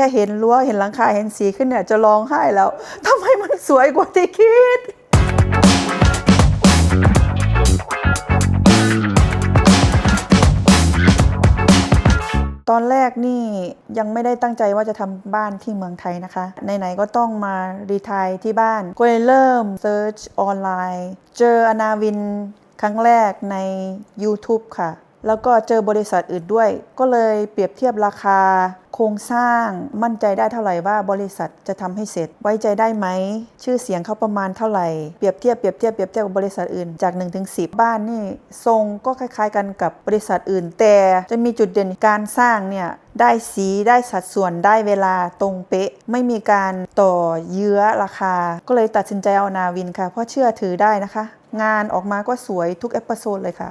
ค่เห็นรั้วเห็นหลังคาเห็นสีขึ้นเนี่ยจะร้องไห้แล้วทำไมมันสวยกว่าที่คิดตอนแรกนี่ยังไม่ได้ตั้งใจว่าจะทำบ้านที่เมืองไทยนะคะ ไหนๆก็ต้องมารีไทยที่บ้าน ก็เลยเริ่มเซิร์ชออนไลน์ เจออนาวินครั้งแรกใน YouTube ค่ะ แล้วก็เจอบริษัทอื่นด้วย ก็เลยเปรียบเทียบราคา โครงสร้างมั่นใจได้เท่าไหร่ว่าบริษัทจะทำให้เสร็จ ไว้ใจได้ไหม ชื่อเสียงเขาประมาณเท่าไหร่ เปรียบเทียบเปรียบเทียบเปรียบเทียบกับบริษัทอื่นจาก1ถึง10บ้านนี่ทรงก็คล้าย ๆ กันกับบริษัทอื่น แต่จะมีจุดเด่นการสร้างเนี่ยได้สีได้สัดส่วนได้เวลาตรงเป๊ะ ไม่มีการต่อเยื้อราคา ก็เลยตัดสินใจเอานาวินค่ะ เพราะเชื่อถือได้นะคะ งานออกมาก็สวยทุกเอพิโซดเลยค่ะ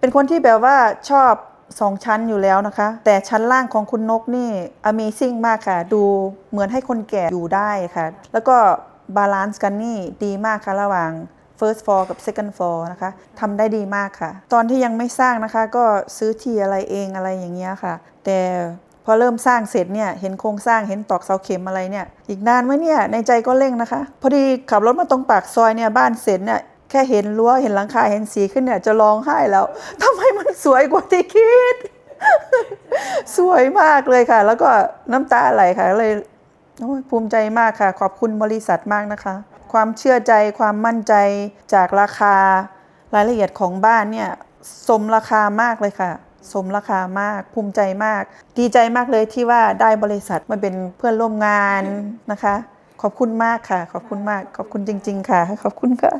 เป็นคนที่แบบว่าชอบสองชั้นอยู่แล้วนะคะ แต่ชั้นล่างของคุณนกนี่ Amazing มากค่ะ ดูเหมือนให้คนแก่อยู่ได้ค่ะ แล้วก็บาลานซ์กันนี่ดีมากค่ะระหว่าง first floor กับ second floor นะคะทำได้ดีมากค่ะ ตอนที่ยังไม่สร้างนะคะก็ซื้อที่อะไรเองอะไรอย่างเงี้ยค่ะ แต่พอเริ่มสร้างเสร็จเนี่ยเห็นโครงสร้างเห็นตอกเสาเข็มอะไรเนี่ย อีกนานไหมเนี่ยในใจก็เร่งนะคะ พอดีขับรถมาตรงปากซอยเนี่ยบ้านเสร็จเนี่ยแค่เห็นรั้วเห็นหลังคาเห็นสีขึ้นเนี่ยจะร้องไห้แล้วทำไมมันสวยกว่าที่คิด สวยมากเลยค่ะ แล้วก็น้ำตาไหลค่ะเลยโอ้ยภูมิใจมากค่ะ ขอบคุณบริษัทมากนะคะ ความเชื่อใจความมั่นใจจากราคารายละเอียดของบ้านเนี่ยสมราคามากเลยค่ะ สมราคามากภูมิใจมาก ดีใจมากเลยที่ว่าได้บริษัทมาเป็นเพื่อนร่วมงานนะคะ ขอบคุณมากค่ะ ขอบคุณมาก ขอบคุณจริง ๆ ค่ะ ขอบคุณค่ะ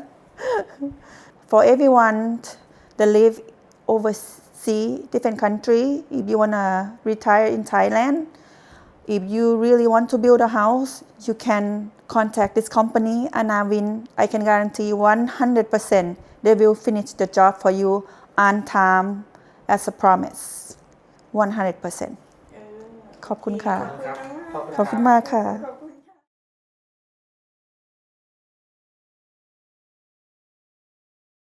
for everyone that live overseas different country if you wanna retire in Thailand if you really want to build a house you can contact this company Anavin I can guarantee 100% they will finish the job for you on time as a promise 100%ขอบคุณค่ะ ครับ ขอบคุณมากค่ะ ขอบคุณ